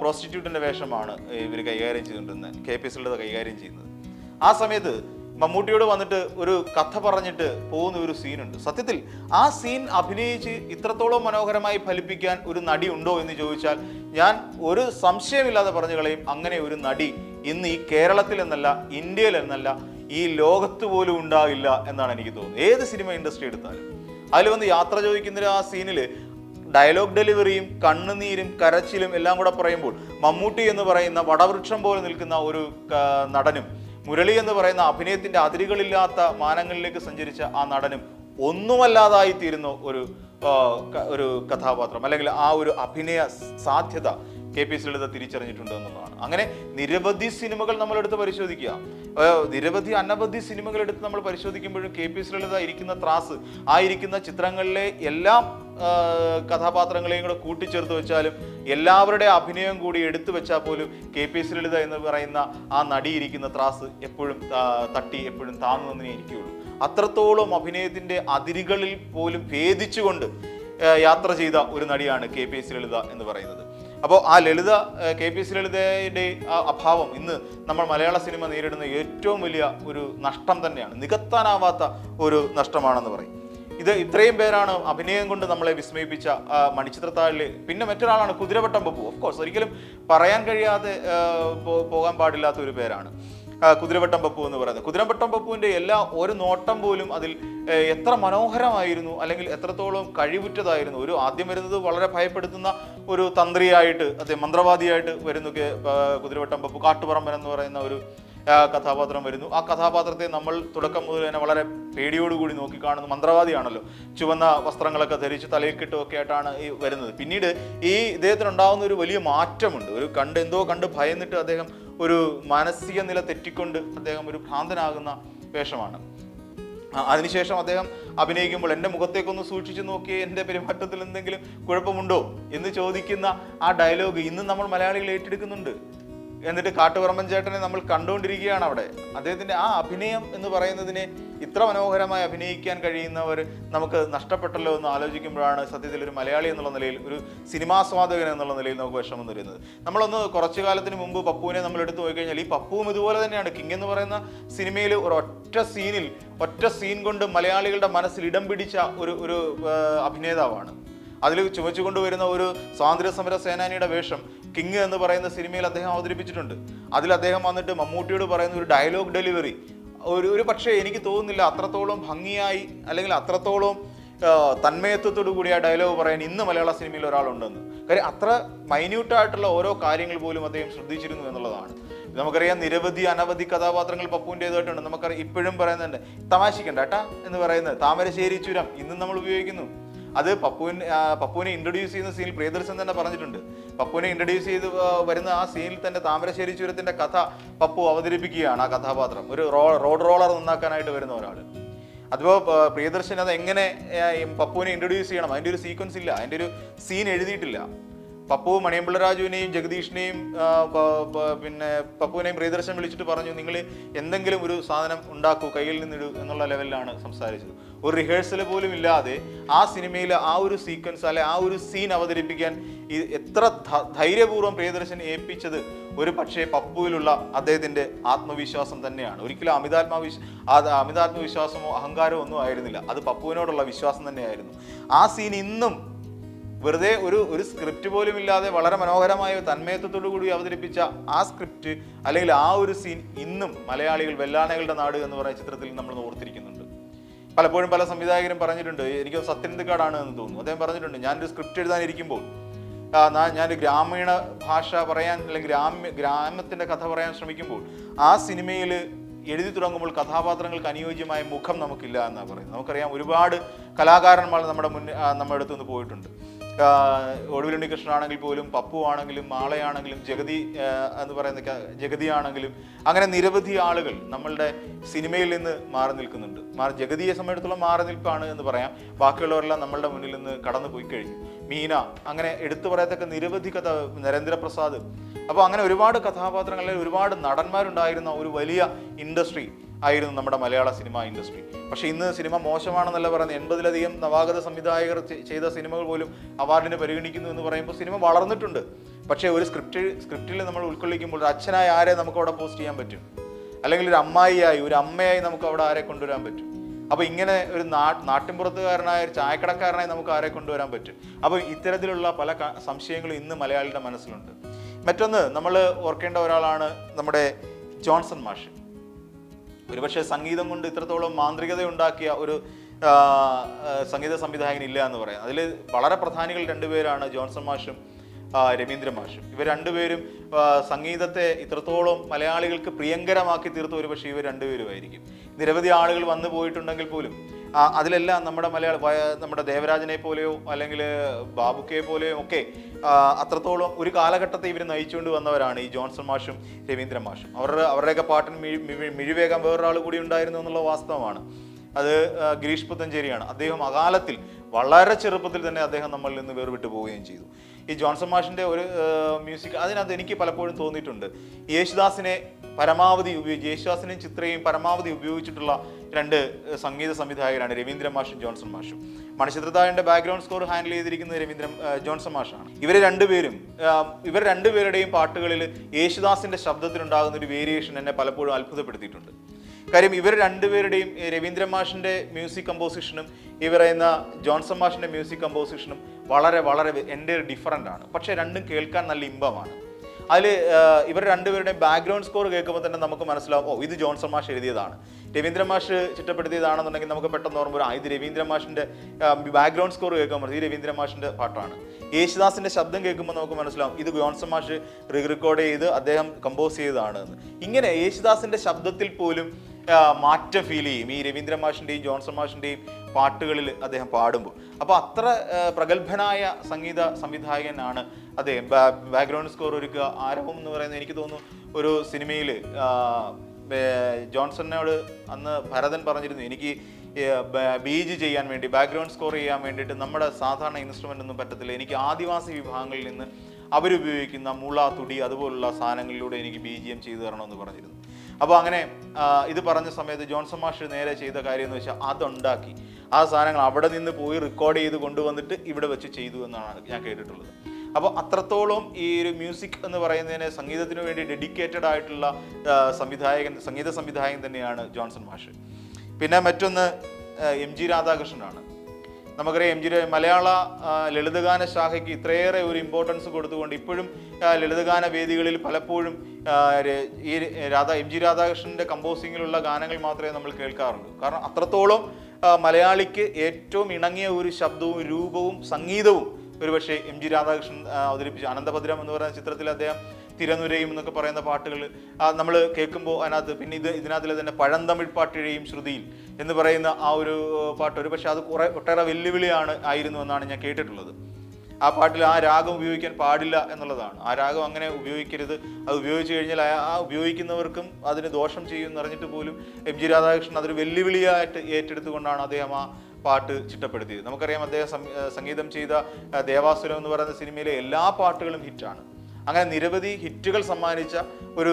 പ്രോസ്റ്റിറ്റ്യൂട്ടിന്റെ വേഷമാണ് ഇവർ കൈകാര്യം ചെയ്തുകൊണ്ടിരുന്നത് കെ പി എസ് കൈകാര്യം ചെയ്യുന്നത്. ആ സമയത്ത് മമ്മൂട്ടിയോട് വന്നിട്ട് ഒരു കഥ പറഞ്ഞിട്ട് പോകുന്ന ഒരു സീനുണ്ട്. സത്യത്തിൽ ആ സീൻ അഭിനയിച്ച് ഇത്രത്തോളം മനോഹരമായി ഫലിപ്പിക്കാൻ ഒരു നടി ഉണ്ടോ എന്ന് ചോദിച്ചാൽ ഞാൻ ഒരു സംശയമില്ലാതെ പറഞ്ഞു കളയും അങ്ങനെ ഒരു നടി ഇന്ന് ഈ കേരളത്തിൽ എന്നല്ല ഇന്ത്യയിൽ എന്നല്ല ഈ ലോകത്ത് പോലും ഉണ്ടാകില്ല എന്നാണ് എനിക്ക് തോന്നുന്നത്. ഏത് സിനിമ ഇൻഡസ്ട്രി എടുത്താലും. അതിൽ വന്ന് യാത്ര ചോദിക്കുന്ന ആ സീനിൽ ഡയലോഗ് ഡെലിവറിയും കണ്ണുനീരും കരച്ചിലും എല്ലാം കൂടെ പറയുമ്പോൾ മമ്മൂട്ടി എന്ന് പറയുന്ന വടവൃക്ഷം പോലെ നിൽക്കുന്ന ഒരു നടനും മുരളി എന്ന് പറയുന്ന അഭിനയത്തിന്റെ അതിരുകളില്ലാത്ത മാനങ്ങളിലേക്ക് സഞ്ചരിച്ച ആ നടനും ഒന്നുമല്ലാതായി തീരുന്ന ഒരു ഒരു കഥാപാത്രം അല്ലെങ്കിൽ ആ ഒരു അഭിനയ സാധ്യത കെ പി ലളിത തിരിച്ചറിഞ്ഞിട്ടുണ്ട് എന്നുള്ളതാണ്. അങ്ങനെ നിരവധി സിനിമകൾ നമ്മൾ എടുത്ത് പരിശോധിക്കുക നിരവധി അനവധി സിനിമകൾ എടുത്ത് നമ്മൾ പരിശോധിക്കുമ്പോഴും കെ പി ലളിത ഇരിക്കുന്ന ത്രാസ് ആയിരിക്കുന്ന ചിത്രങ്ങളിലെ എല്ലാ കഥാപാത്രങ്ങളെയും കൂടെ കൂട്ടിച്ചേർത്ത് വെച്ചാലും എല്ലാവരുടെ അഭിനയം കൂടി എടുത്തു വെച്ചാൽ പോലും കെ പി എസ് ലളിത എന്ന് പറയുന്ന ആ നടിയിരിക്കുന്ന ത്രാസ് എപ്പോഴും തട്ടി എപ്പോഴും താന്നു നിന്നേ ഇരിക്കുകയുള്ളൂ. അത്രത്തോളം അഭിനയത്തിന്റെ അതിരുകളിൽ പോലും ഭേദിച്ചുകൊണ്ട് യാത്ര ചെയ്ത ഒരു നടിയാണ് കെ പി എസ് ലളിത എന്ന് പറയുന്നത്. അപ്പോൾ ആ ലളിത കെ പി എസ് ലളിതയുടെ അഭാവം ഇന്ന് നമ്മൾ മലയാള സിനിമ നേരിടുന്ന ഏറ്റവും വലിയ ഒരു നഷ്ടം തന്നെയാണ് നികത്താനാവാത്ത ഒരു നഷ്ടമാണെന്ന് പറയും. ഇത് ഇത്രയും പേരാണ് അഭിനയം കൊണ്ട് നമ്മളെ വിസ്മയിപ്പിച്ച മണിച്ചിത്രത്താഴിൽ. പിന്നെ മറ്റൊരാളാണ് കുതിരവട്ടം പപ്പു ഓഫ് കോഴ്സ് ഒരിക്കലും പറയാൻ കഴിയാതെ പോകാൻ പാടില്ലാത്ത ഒരു പേരാണ്. കുതിരവട്ടം പപ്പു എന്ന് പറയുന്നത്. കുതിരവട്ടം പപ്പുവിന്റെ എല്ലാ ഒരു നോട്ടം പോലും അതിൽ എത്ര മനോഹരമായിരുന്നു അല്ലെങ്കിൽ എത്രത്തോളം കഴിവുറ്റതായിരുന്നു. ഒരു ആദ്യം വരുന്നത് വളരെ ഭയപ്പെടുത്തുന്ന ഒരു തന്ത്രിയായിട്ട് അതെ മന്ത്രവാദിയായിട്ട് വരുന്നു കുതിരവട്ടം പപ്പു കാട്ടുപറമ്പൻ എന്ന് പറയുന്ന ഒരു കഥാപാത്രം വരുന്നു. ആ കഥാപാത്രത്തെ നമ്മൾ തുടക്കം മുതൽ തന്നെ വളരെ പേടിയോടുകൂടി നോക്കിക്കാണുന്നു മന്ത്രവാദിയാണല്ലോ. ചുവന്ന വസ്ത്രങ്ങളൊക്കെ ധരിച്ച് തലയിൽ കെട്ടുമൊക്കെ ആയിട്ടാണ് ഈ വരുന്നത്. പിന്നീട് ഈ ഇദ്ദേഹത്തിന് ഉണ്ടാകുന്ന ഒരു വലിയ മാറ്റമുണ്ട്. ഒരു കണ്ട് എന്തോ കണ്ട് ഭയന്നിട്ട് അദ്ദേഹം ഒരു മാനസിക നില തെറ്റിക്കൊണ്ട് അദ്ദേഹം ഒരു ഭ്രാന്തനാകുന്ന വേഷമാണ്. അതിനുശേഷം അദ്ദേഹം അഭിനയിക്കുമ്പോൾ എന്റെ മുഖത്തേക്കൊന്ന് സൂക്ഷിച്ചു നോക്കി എന്റെ പെരുമാറ്റത്തിൽ എന്തെങ്കിലും കുഴപ്പമുണ്ടോ? എന്ന് ചോദിക്കുന്ന ആ ഡയലോഗ് ഇന്ന് നമ്മൾ മലയാളികൾ ഏറ്റെടുക്കുന്നുണ്ട്. എന്നിട്ട് കാട്ടുപറമ്പൻ ചേട്ടനെ നമ്മൾ കണ്ടുകൊണ്ടിരിക്കുകയാണ് അവിടെ. അദ്ദേഹത്തിന്റെ ആ അഭിനയം എന്ന് പറയുന്നതിനെ ഇത്ര മനോഹരമായി അഭിനയിക്കാൻ കഴിയുന്നവർ നമുക്ക് നഷ്ടപ്പെട്ടല്ലോ എന്ന് ആലോചിക്കുമ്പോഴാണ് സത്യത്തിൽ ഒരു മലയാളി എന്നുള്ള നിലയിൽ ഒരു സിനിമാസ്വാദകൻ എന്നുള്ള നിലയിൽ നമുക്ക് വിഷമം തരുന്നത് നമ്മളൊന്ന് കുറച്ചു കാലത്തിന് മുമ്പ് പപ്പുവിനെ നമ്മൾ എടുത്തു പോയി കഴിഞ്ഞാൽ ഈ പപ്പുവും ഇതുപോലെ തന്നെയാണ്. കിങ് എന്ന് പറയുന്ന സിനിമയിൽ ഒരു ഒറ്റ സീനിൽ ഒറ്റ സീൻ കൊണ്ട് മലയാളികളുടെ മനസ്സിൽ ഇടം പിടിച്ച ഒരു ഒരു അഭിനേതാവാണ്. അതിൽ ചുമച്ചുകൊണ്ട് കൊണ്ടുവരുന്ന ഒരു സ്വാതന്ത്ര്യ സമര സേനാനിയുടെ വേഷം കിങ് എന്ന് പറയുന്ന സിനിമയിൽ അദ്ദേഹം അവതരിപ്പിച്ചിട്ടുണ്ട്. അതിൽ അദ്ദേഹം വന്നിട്ട് മമ്മൂട്ടിയോട് പറയുന്ന ഒരു ഡയലോഗ് ഡെലിവറി ഒരു ഒരു പക്ഷേ എനിക്ക് തോന്നുന്നില്ല അത്രത്തോളം ഭംഗിയായി അല്ലെങ്കിൽ അത്രത്തോളം തന്മയത്വത്തോടു കൂടി ആ ഡയലോഗ് പറയാൻ ഇന്ന് മലയാള സിനിമയിൽ ഒരാളുണ്ടെന്ന്. കാര്യം അത്ര മൈന്യൂട്ടായിട്ടുള്ള ഓരോ കാര്യങ്ങൾ പോലും അദ്ദേഹം ശ്രദ്ധിച്ചിരുന്നു എന്നുള്ളതാണ്. നമുക്കറിയാം നിരവധി അനവധി കഥാപാത്രങ്ങൾ പപ്പുവിന്റെതായിട്ടുണ്ട്. നമുക്കറിയാം ഇപ്പോഴും പറയുന്നുണ്ട് തമാശിക്കണ്ട ഏട്ടാ എന്ന് പറയുന്നത്. താമരശ്ശേരി ചുരം ഇന്നും നമ്മൾ ഉപയോഗിക്കുന്നു. അത് പപ്പുവിന് പപ്പുവിനെ ഇൻട്രൊഡ്യൂസ് ചെയ്യുന്ന സീനിൽ പ്രിയദർശൻ തന്നെ പറഞ്ഞിട്ടുണ്ട്. പപ്പുവിനെ ഇൻട്രൊഡ്യൂസ് ചെയ്ത് വരുന്ന ആ സീനിൽ തന്നെ താമരശ്ശേരി ചുരത്തിന്റെ കഥ പപ്പു അവതരിപ്പിക്കുകയാണ് ആ കഥാപാത്രം. ഒരു റോഡ് റോളർ നന്നാക്കാനായിട്ട് വരുന്ന ഒരാൾ അതിപ്പോ പ്രിയദർശൻ അത് എങ്ങനെ പപ്പുവിനെ ഇൻട്രൊഡ്യൂസ് ചെയ്യണം? അതിന്റെ ഒരു സീക്വൻസ് ഇല്ല. അതിന്റെ ഒരു സീൻ എഴുതിയിട്ടില്ല. പപ്പു മണിയമ്പിള്ള രാജുവിനെയും ജഗദീഷിനെയും പിന്നെ പപ്പുവിനെയും പ്രിയദർശൻ വിളിച്ചിട്ട് പറഞ്ഞു നിങ്ങൾ എന്തെങ്കിലും ഒരു സാധനം ഉണ്ടാക്കൂ കയ്യിൽ നിന്നിടൂ എന്നുള്ള ലെവലിലാണ് സംസാരിച്ചത്. ഒരു റിഹേഴ്സൽ പോലും ഇല്ലാതെ ആ സിനിമയിൽ ആ ഒരു സീക്വൻസ് അല്ലെ ആ ഒരു സീൻ അവതരിപ്പിക്കാൻ എത്ര ധൈര്യപൂർവം പ്രിയദർശൻ ഏൽപ്പിച്ചത് ഒരു പക്ഷേ പപ്പുവിലുള്ള അദ്ദേഹത്തിന്റെ ആത്മവിശ്വാസം തന്നെയാണ്. ഒരിക്കലും അമിതാത്മവിശ്വ അത് അമിതാത്മവിശ്വാസമോ അഹങ്കാരമോ ഒന്നും ആയിരുന്നില്ല. അത് പപ്പുവിനോടുള്ള വിശ്വാസം തന്നെയായിരുന്നു. ആ സീൻ ഇന്നും വെറുതെ ഒരു ഒരു സ്ക്രിപ്റ്റ് പോലും ഇല്ലാതെ വളരെ മനോഹരമായ തന്മയത്വത്തോടു കൂടി അവതരിപ്പിച്ച ആ സ്ക്രിപ്റ്റ് അല്ലെങ്കിൽ ആ ഒരു സീൻ ഇന്നും മലയാളികൾ വെള്ളാനകളുടെ നാട് എന്ന് പറയുന്ന ചിത്രത്തിൽ നമ്മൾ ഓർത്തിരിക്കുന്നുണ്ട്. പലപ്പോഴും പല സംവിധായകരും പറഞ്ഞിട്ടുണ്ട് എനിക്ക് സത്യനന്ദിക്കാടാണ് എന്ന് തോന്നുന്നു. അദ്ദേഹം പറഞ്ഞിട്ടുണ്ട് ഞാനൊരു സ്ക്രിപ്റ്റ് എഴുതാനിരിക്കുമ്പോൾ ഞാൻ ഗ്രാമീണ ഭാഷ പറയാൻ അല്ലെങ്കിൽ ഗ്രാമ്യ ഗ്രാമത്തിന്റെ കഥ പറയാൻ ശ്രമിക്കുമ്പോൾ ആ സിനിമയിൽ എഴുതി തുടങ്ങുമ്പോൾ കഥാപാത്രങ്ങൾക്ക് അനുയോജ്യമായ മുഖം നമുക്കില്ല എന്നാണ് പറയുന്നത്. നമുക്കറിയാം ഒരുപാട് കലാകാരന്മാർ നമ്മുടെ മുന്നേ നമ്മുടെ അടുത്തുനിന്ന് പോയിട്ടുണ്ട്. ഒടുവിലുണ്ണി കൃഷ്ണനാണെങ്കിൽ പോലും പപ്പു ആണെങ്കിലും മാളയാണെങ്കിലും ജഗതി എന്ന് പറയുന്ന ജഗതി ആണെങ്കിലും അങ്ങനെ നിരവധി ആളുകൾ നമ്മളുടെ സിനിമയിൽ നിന്ന് മാറി നിൽക്കുന്നുണ്ട്. മാറി ജഗതിയെ സംബന്ധിച്ചിടത്തോളം മാറി നിൽപ്പാണ് എന്ന് പറയാം. ബാക്കിയുള്ളവരെല്ലാം നമ്മളുടെ മുന്നിൽ നിന്ന് കടന്നു പോയി കഴിഞ്ഞു. മീന അങ്ങനെ എടുത്തു പറയത്തക്ക നിരവധി കഥ നരേന്ദ്രപ്രസാദ്. അപ്പോൾ അങ്ങനെ ഒരുപാട് കഥാപാത്രങ്ങളിൽ ഒരുപാട് നടന്മാരുണ്ടായിരുന്ന ഒരു വലിയ ഇൻഡസ്ട്രി ആയിരുന്നു നമ്മുടെ മലയാള സിനിമ ഇൻഡസ്ട്രി. പക്ഷേ ഇന്ന് സിനിമ മോശമാണെന്നല്ല പറയുന്നത്. എൺപതിലധികം നവാഗത സംവിധായകർ ചെയ്ത സിനിമകൾ പോലും അവാർഡിന് പരിഗണിക്കുന്നു എന്ന് പറയുമ്പോൾ സിനിമ വളർന്നിട്ടുണ്ട്. പക്ഷേ ഒരു സ്ക്രിപ്റ്റ് സ്ക്രിപ്റ്റിൽ നമ്മൾ ഉൾക്കൊള്ളിക്കുമ്പോൾ ഒരു അച്ഛനായ ആരെ നമുക്ക് അവിടെ പോസ്റ്റ് ചെയ്യാൻ പറ്റും? അല്ലെങ്കിൽ ഒരു അമ്മായിയായി ഒരു അമ്മയായി നമുക്ക് അവിടെ ആരെ കൊണ്ടുവരാൻ പറ്റും? അപ്പോൾ ഇങ്ങനെ ഒരു നാ നാട്ടിൻപുറത്തുകാരനായ ഒരു ചായക്കടക്കാരനായി നമുക്ക് ആരെ കൊണ്ടുവരാൻ പറ്റും? അപ്പോൾ ഇത്തരത്തിലുള്ള പല സംശയങ്ങളും ഇന്ന് മലയാളിയുടെ മനസ്സിലുണ്ട്. മറ്റൊന്ന് നമ്മൾ ഓർക്കേണ്ട ഒരാളാണ് നമ്മുടെ ജോൺസൺ മാഷ്. ഒരുപക്ഷെ സംഗീതം കൊണ്ട് ഇത്രത്തോളം മാന്ത്രികത ഉണ്ടാക്കിയ ഒരു സംഗീത സംവിധായകൻ ഇല്ല എന്ന് പറയാം. അതിൽ വളരെ പ്രധാനികൾ രണ്ടുപേരാണ് ജോൺസൺ മാഷും രവീന്ദ്ര മാഷും. ഇവർ രണ്ടുപേരും സംഗീതത്തെ ഇത്രത്തോളം മലയാളികൾക്ക് പ്രിയങ്കരമാക്കി തീർത്ത ഒരുപക്ഷെ ഇവർ രണ്ടുപേരുമായിരിക്കും. നിരവധി ആളുകൾ വന്നു പോയിട്ടുണ്ടെങ്കിൽ പോലും അതിലെല്ലാം നമ്മുടെ മലയാള നമ്മുടെ ദേവരാജനെ പോലെയോ അല്ലെങ്കിൽ ബാബുക്കെ പോലെയോ ഒക്കെ അത്രത്തോളം ഒരു കാലഘട്ടത്തെ ഇവർ നയിച്ചുകൊണ്ട് വന്നവരാണ് ഈ ജോൺസൺ മാഷും രവീന്ദ്രൻ മാഷും. അവരുടെ അവരുടെയൊക്കെ പാട്ടിന് മിഴി മിഴി- മിഴിവേകാൻ വേറൊരാൾ കൂടി ഉണ്ടായിരുന്നു എന്നുള്ള വാസ്തവമാണ്. അത് ഗിരീഷ് പുത്തഞ്ചേരിയാണ് അദ്ദേഹം അകാലത്തിൽ വളരെ ചെറുപ്പത്തിൽ തന്നെ അദ്ദേഹം നമ്മളിൽ നിന്ന് വേർവിട്ട് പോവുകയും ചെയ്തു. ഈ ജോൺസൺ മാഷിന്റെ ഒരു മ്യൂസിക് അതിനകത്ത് എനിക്ക് പലപ്പോഴും തോന്നിയിട്ടുണ്ട്. യേശുദാസിനെ പരമാവധി ഉപയോഗിച്ച് യേശുദാസിനെയും ചിത്രയും പരമാവധി ഉപയോഗിച്ചിട്ടുള്ള രണ്ട് സംഗീത സംവിധായകരാണ് രവീന്ദ്രൻ മാഷും ജോൺസൺ മാഷും. മണിച്ചിത്രത്താഴിന്റെ ബാക്ക്ഗ്രൗണ്ട് സ്കോർ ഹാൻഡിൽ ചെയ്തിരിക്കുന്നത് രവീന്ദ്രൻ ജോൺസൺ മാഷാണ്. ഇവർ രണ്ടുപേരും ഇവർ രണ്ടുപേരുടെയും പാട്ടുകളിൽ യേശുദാസിന്റെ ശബ്ദത്തിലുണ്ടാകുന്ന ഒരു വേരിയേഷൻ എന്നെ പലപ്പോഴും അത്ഭുതപ്പെടുത്തിയിട്ടുണ്ട്. കാര്യം ഇവർ രണ്ടുപേരുടെയും രവീന്ദ്രൻ രവീന്ദ്ര മാഷിന്റെ മ്യൂസിക് കമ്പോസിഷനും ഈ പറയുന്ന ജോൺസൺ മാഷിന്റെ മ്യൂസിക് കമ്പോസിഷനും വളരെ വളരെ എന്റെ ഡിഫറന്റ് ആണ്. പക്ഷേ രണ്ടും കേൾക്കാൻ നല്ല ഇമ്പമാണ്. അതിൽ ഇവർ രണ്ടുപേരുടെയും ബാക്ക്ഗ്രൗണ്ട് സ്കോർ കേൾക്കുമ്പോൾ തന്നെ നമുക്ക് മനസ്സിലാവും ഓ ഇത് ജോൺസൺ മാഷ് എഴുതിയതാണ്. രവീന്ദ്ര മാഷ് ചിട്ടപ്പെടുത്തിയതാണെന്നുണ്ടെങ്കിൽ നമുക്ക് പെട്ടെന്ന് ഓർമ്മ വരും ഇത് രവീന്ദ്ര മാഷിന്റെ ബാക്ക്ഗ്രൗണ്ട് സ്കോർ കേൾക്കുമ്പോൾ ഈ രവീന്ദ്ര മാഷിന്റെ പാട്ടാണ്. യേശുദാസിന്റെ ശബ്ദം കേൾക്കുമ്പോൾ നമുക്ക് മനസ്സിലാവും ഇത് ജോൺസൺ മാഷ് റെക്കോർഡ് ചെയ്ത് അദ്ദേഹം കമ്പോസ് ചെയ്തതാണ് എന്ന്. ഇങ്ങനെ യേശുദാസിന്റെ ശബ്ദത്തിൽ പോലും മാറ്റം ഫീൽ ചെയ്യും. ഈ രവീന്ദ്ര മാഷിന്റെയും ജോൺസൺ മാഷിന്റെയും പാട്ടുകളിൽ അദ്ദേഹം പാടുമ്പോൾ. അപ്പോൾ അത്ര പ്രഗത്ഭനായ സംഗീത സംവിധായകനാണ് അദ്ദേഹം. ബാക്ക്ഗ്രൗണ്ട് സ്കോർ ഒരുക്കുക ആരവം എന്ന് പറയുന്നത് എനിക്ക് തോന്നുന്നു ഒരു സിനിമയിൽ ജോൺസണിനോട് അന്ന് ഭരതൻ പറഞ്ഞിരുന്നു എനിക്ക് ബീജ് ചെയ്യാൻ വേണ്ടി ബാക്ക്ഗ്രൗണ്ട് സ്കോർ ചെയ്യാൻ വേണ്ടിയിട്ട് നമ്മുടെ സാധാരണ ഇൻസ്ട്രുമെന്റ് ഒന്നും പറ്റത്തില്ല. എനിക്ക് ആദിവാസി വിഭാഗങ്ങളിൽ നിന്ന് അവരുപയോഗിക്കുന്ന മുള തുടി അതുപോലുള്ള സാധനങ്ങളിലൂടെ എനിക്ക് ബി ജി എം ചെയ്തു തരണമെന്ന് പറഞ്ഞിരുന്നു. അപ്പോൾ അങ്ങനെ ഇത് പറഞ്ഞ സമയത്ത് ജോൺസൺ മാഷ് നേരെ ചെയ്ത കാര്യം എന്ന് വെച്ചാൽ അതുണ്ടാക്കി. ആ സാധനങ്ങൾ അവിടെ നിന്ന് പോയി റെക്കോർഡ് ചെയ്ത് കൊണ്ടുവന്നിട്ട് ഇവിടെ വെച്ച് ചെയ്തു എന്നാണ് ഞാൻ കേട്ടിട്ടുള്ളത്. അപ്പോൾ അത്രത്തോളം ഈ ഒരു മ്യൂസിക് എന്ന് പറയുന്നതിന് സംഗീതത്തിന് വേണ്ടി ഡെഡിക്കേറ്റഡ് ആയിട്ടുള്ള സംവിധായകൻ സംഗീത സംവിധായകൻ തന്നെയാണ് ജോൺസൺ മാഷ്. പിന്നെ മറ്റൊന്ന് എം ജി രാധാകൃഷ്ണനാണ്. നമുക്കറിയാം എം ജി മലയാള ലളിതഗാന ശാഖയ്ക്ക് ഇത്രയേറെ ഒരു ഇമ്പോർട്ടൻസ് കൊടുത്തുകൊണ്ട് ഇപ്പോഴും ലളിതഗാന വേദികളിൽ പലപ്പോഴും ഈ രാധാ എം ജി രാധാകൃഷ്ണന്റെ കമ്പോസിങ്ങിലുള്ള ഗാനങ്ങൾ മാത്രമേ നമ്മൾ കേൾക്കാറുള്ളൂ. കാരണം അത്രത്തോളം മലയാളിക്ക് ഏറ്റവും ഇണങ്ങിയ ഒരു ശബ്ദവും രൂപവും സംഗീതവും ഒരുപക്ഷെ എം ജി രാധാകൃഷ്ണൻ അവതരിപ്പിച്ച. അനന്തഭദ്രം എന്ന് പറയുന്ന ചിത്രത്തിൽ അദ്ദേഹം തിരനുരയും എന്നൊക്കെ പറയുന്ന പാട്ടുകൾ നമ്മൾ കേൾക്കുമ്പോൾ അതിനകത്ത് പിന്നെ ഇത് ഇതിനകത്തിലെ തന്നെ പഴന്തമിഴ് പാട്ടിഴയും ശ്രുതിയിൽ എന്ന് പറയുന്ന ആ ഒരു പാട്ട്. ഒരു പക്ഷേ അത് കുറേ ഒട്ടേറെ വെല്ലുവിളിയാണ് ആയിരുന്നു എന്നാണ് ഞാൻ കേട്ടിട്ടുള്ളത്. ആ പാട്ടിൽ ആ രാഗം ഉപയോഗിക്കാൻ പാടില്ല എന്നുള്ളതാണ്. ആ രാഗം അങ്ങനെ ഉപയോഗിക്കരുത്. അത് ഉപയോഗിച്ച് കഴിഞ്ഞാൽ ആ- ഉപയോഗിക്കുന്നവർക്കും അതിന് ദോഷം ചെയ്യും എന്നറിഞ്ഞിട്ട് പോലും എം ജി രാധാകൃഷ്ണൻ അതൊരു വെല്ലുവിളിയായിട്ട് ഏറ്റെടുത്തുകൊണ്ടാണ് അദ്ദേഹം ആ പാട്ട് ചിട്ടപ്പെടുത്തിയത്. നമുക്കറിയാം അദ്ദേഹം സംഗീതം ചെയ്ത ദേവാസുരം എന്ന് പറയുന്ന സിനിമയിലെ എല്ലാ പാട്ടുകളും ഹിറ്റാണ്. അങ്ങനെ നിരവധി ഹിറ്റുകൾ സമ്മാനിച്ച ഒരു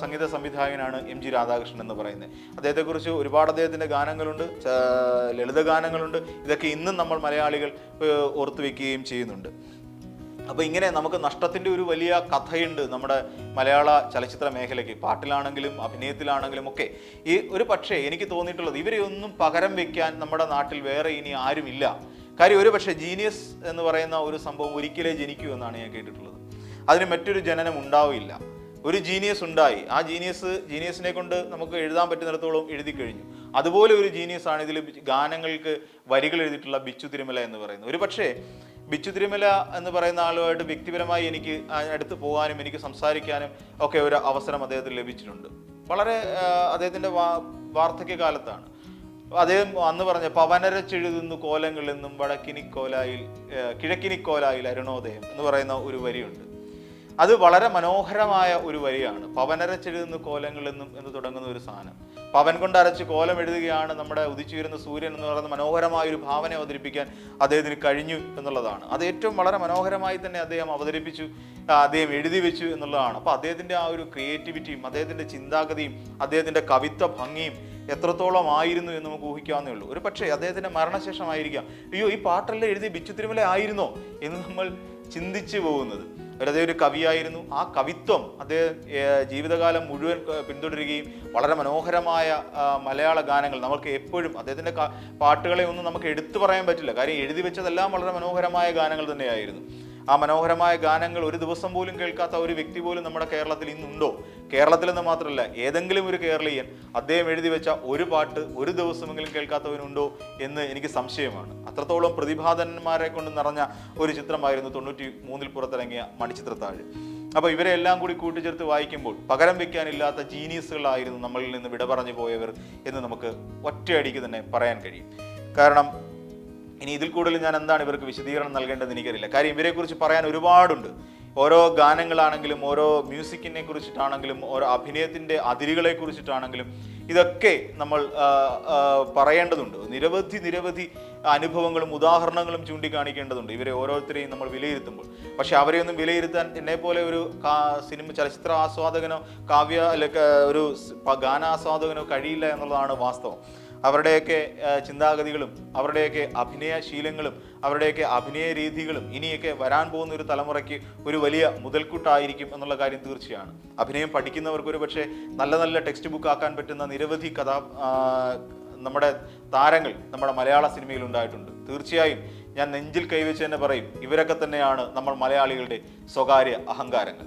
സംഗീത സംവിധായകനാണ് എം ജി രാധാകൃഷ്ണൻ എന്ന് പറയുന്നത്. അദ്ദേഹത്തെക്കുറിച്ച് ഒരുപാട് അദ്ദേഹത്തിന്റെ ഗാനങ്ങളുണ്ട് ലളിത ഗാനങ്ങളുണ്ട്. ഇതൊക്കെ ഇന്നും നമ്മൾ മലയാളികൾ ഓർത്തു വെക്കുകയും ചെയ്യുന്നുണ്ട്. അപ്പോൾ ഇങ്ങനെ നമുക്ക് നഷ്ടത്തിന്റെ ഒരു വലിയ കഥയുണ്ട് നമ്മുടെ മലയാള ചലച്ചിത്ര മേഖലയ്ക്ക്. പാട്ടിലാണെങ്കിലും അഭിനയത്തിലാണെങ്കിലും ഒക്കെ. ഈ ഒരു പക്ഷേ എനിക്ക് തോന്നിയിട്ടുള്ളത് ഇവരെ ഒന്നും പകരം വെക്കാൻ നമ്മുടെ നാട്ടിൽ വേറെ ഇനി ആരുമില്ല. കാര്യം ഒരു പക്ഷേ ജീനിയസ് എന്ന് പറയുന്ന ഒരു സംഭവം ഒരിക്കലേ ജനിക്കൂ എന്നാണ് ഞാൻ കേട്ടിട്ടുള്ളത്. അതിന് മറ്റൊരു ജനനം ഉണ്ടാവില്ല. ഒരു ജീനിയസ് ഉണ്ടായി. ആ ജീനിയസ് ജീനിയസിനെ കൊണ്ട് നമുക്ക് എഴുതാൻ പറ്റുന്നിടത്തോളം എഴുതി കഴിഞ്ഞു. അതുപോലെ ഒരു ജീനിയസ് ആണ് ഇതിൽ ഗാനങ്ങൾക്ക് വരികൾ എഴുതിയിട്ടുള്ള ബിച്ചു തിരുമല എന്ന് പറയുന്നത്. ഒരു പക്ഷേ ബിച്ചു തിരുമല എന്ന് പറയുന്ന ആളുമായിട്ട് വ്യക്തിപരമായി എനിക്ക് അടുത്ത് പോകാനും എനിക്ക് സംസാരിക്കാനും ഒക്കെ ഒരു അവസരം അദ്ദേഹത്തിന് ലഭിച്ചിട്ടുണ്ട്. വളരെ അദ്ദേഹത്തിന്റെ വാർദ്ധക്യ കാലത്താണ് അദ്ദേഹം അന്ന് പറഞ്ഞ പവനരച്ചെഴുതുന്നു കോലങ്ങളെന്നും വടക്കിനിക്കോലായിൽ കിഴക്കിനി കിഴക്കിനിക്കോലായിൽ അരുണോദയം എന്ന് പറയുന്ന ഒരു വരിയുണ്ട്. അത് വളരെ മനോഹരമായ ഒരു വരിയാണ്. പവനരച്ചെഴുതുന്നു കോലങ്ങളെന്നും എന്ന് തുടങ്ങുന്ന ഒരു സാധനം. പവൻ കൊണ്ട് അരച്ച് കോലം എഴുതുകയാണ് നമ്മുടെ ഉദിച്ചുയരുന്ന സൂര്യൻ എന്ന് പറയുന്ന മനോഹരമായ ഒരു ഭാവന അവതരിപ്പിക്കാൻ അദ്ദേഹത്തിന് കഴിഞ്ഞു എന്നുള്ളതാണ്. അത് ഏറ്റവും വളരെ മനോഹരമായി തന്നെ അദ്ദേഹം അവതരിപ്പിച്ചു അദ്ദേഹം എഴുതി വെച്ചു എന്നുള്ളതാണ്. അപ്പോൾ അദ്ദേഹത്തിന്റെ ആ ഒരു ക്രിയേറ്റിവിറ്റിയും അദ്ദേഹത്തിന്റെ ചിന്താഗതിയും അദ്ദേഹത്തിന്റെ കവിത്വ ഭംഗിയും എത്രത്തോളം ആയിരുന്നു എന്ന് നമുക്ക് ഊഹിക്കാവുന്നേ ഉള്ളൂ. ഒരു പക്ഷേ അദ്ദേഹത്തിന്റെ മരണശേഷമായിരിക്കാം. അയ്യോ ഈ പാട്ടെല്ലാം എഴുതി ബിച്ചു തിരുമല ആയിരുന്നോ എന്ന് നമ്മൾ ചിന്തിച്ചു പോകുന്നത്. വെറുതെ ഒരു കവിയായിരുന്നു. ആ കവിത്വം അദ്ദേഹം ജീവിതകാലം മുഴുവൻ പിന്തുടരുകയും വളരെ മനോഹരമായ മലയാള ഗാനങ്ങൾ നമുക്ക് എപ്പോഴും അദ്ദേഹത്തിന്റെ പാട്ടുകളെ ഒന്നും നമുക്ക് എടുത്തു പറയാൻ പറ്റില്ല. കാര്യം എഴുതി വെച്ചതെല്ലാം വളരെ മനോഹരമായ ഗാനങ്ങൾ തന്നെയായിരുന്നു. ആ മനോഹരമായ ഗാനങ്ങൾ ഒരു ദിവസം പോലും കേൾക്കാത്ത ഒരു വ്യക്തി പോലും നമ്മുടെ കേരളത്തിൽ ഇന്നുണ്ടോ? കേരളത്തിൽ നിന്ന് മാത്രമല്ല ഏതെങ്കിലും ഒരു കേരളീയൻ അദ്ദേഹം എഴുതി വെച്ച ഒരു പാട്ട് ഒരു ദിവസമെങ്കിലും കേൾക്കാത്തവനുണ്ടോ എന്ന് എനിക്ക് സംശയമാണ്. അത്രത്തോളം പ്രതിഭാധനന്മാരെ കൊണ്ട് നിറഞ്ഞ ഒരു ചിത്രമായിരുന്നു തൊണ്ണൂറ്റി മൂന്നിൽ പുറത്തിറങ്ങിയ മണിച്ചിത്രത്താഴ്. അപ്പോൾ ഇവരെ എല്ലാം കൂടി കൂട്ടിച്ചേർത്ത് വായിക്കുമ്പോൾ പകരം വെക്കാനില്ലാത്ത ജീനിയസുകളായിരുന്നു നമ്മളിൽ നിന്ന് വിട പറഞ്ഞു പോയവർ എന്ന് നമുക്ക് ഒറ്റയടിക്ക് തന്നെ പറയാൻ കഴിയും. കാരണം ഇനി ഇതിൽ കൂടുതൽ ഞാൻ എന്താണ് ഇവർക്ക് വിശദീകരണം നൽകേണ്ടത് എനിക്കറിയില്ല. കാര്യം ഇവരെക്കുറിച്ച് പറയാൻ ഒരുപാടുണ്ട്. ഓരോ ഗാനങ്ങളാണെങ്കിലും ഓരോ മ്യൂസിക്കിനെ കുറിച്ചിട്ടാണെങ്കിലും ഓരോ അഭിനയത്തിന്റെ അതിരുകളെ കുറിച്ചിട്ടാണെങ്കിലും ഇതൊക്കെ നമ്മൾ പറയേണ്ടതുണ്ട്. നിരവധി നിരവധി അനുഭവങ്ങളും ഉദാഹരണങ്ങളും ചൂണ്ടിക്കാണിക്കേണ്ടതുണ്ട്. ഇവരെ ഓരോരുത്തരെയും നമ്മൾ വിലയിരുത്തുമ്പോൾ. പക്ഷെ അവരെയൊന്നും വിലയിരുത്താൻ എന്നെ പോലെ ഒരു സിനിമ ചലച്ചിത്ര ആസ്വാദകനോ കാവ്യ അല്ലെ ഒരു ഗാനാസ്വാദകനോ കഴിയില്ല എന്നുള്ളതാണ് വാസ്തവം. അവരുടെയൊക്കെ ചിന്താഗതികളും അവരുടെയൊക്കെ അഭിനയ ശീലങ്ങളും അവരുടെയൊക്കെ അഭിനയ രീതികളും ഇനിയൊക്കെ വരാൻ പോകുന്ന ഒരു തലമുറയ്ക്ക് ഒരു വലിയ മുതൽക്കൂട്ടായിരിക്കും എന്നുള്ള കാര്യം തീർച്ചയാണ്. അഭിനയം പഠിക്കുന്നവർക്ക് ഒരു പക്ഷേ നല്ല നല്ല ടെക്സ്റ്റ് ബുക്ക് ആക്കാൻ പറ്റുന്ന നിരവധി കഥാ നമ്മുടെ താരങ്ങൾ നമ്മുടെ മലയാള സിനിമയിൽ ഉണ്ടായിട്ടുണ്ട്. തീർച്ചയായും ഞാൻ നെഞ്ചിൽ കൈവച്ച് തന്നെ പറയും ഇവരൊക്കെ തന്നെയാണ് നമ്മൾ മലയാളികളുടെ സ്വകാര്യ അഹങ്കാരങ്ങൾ.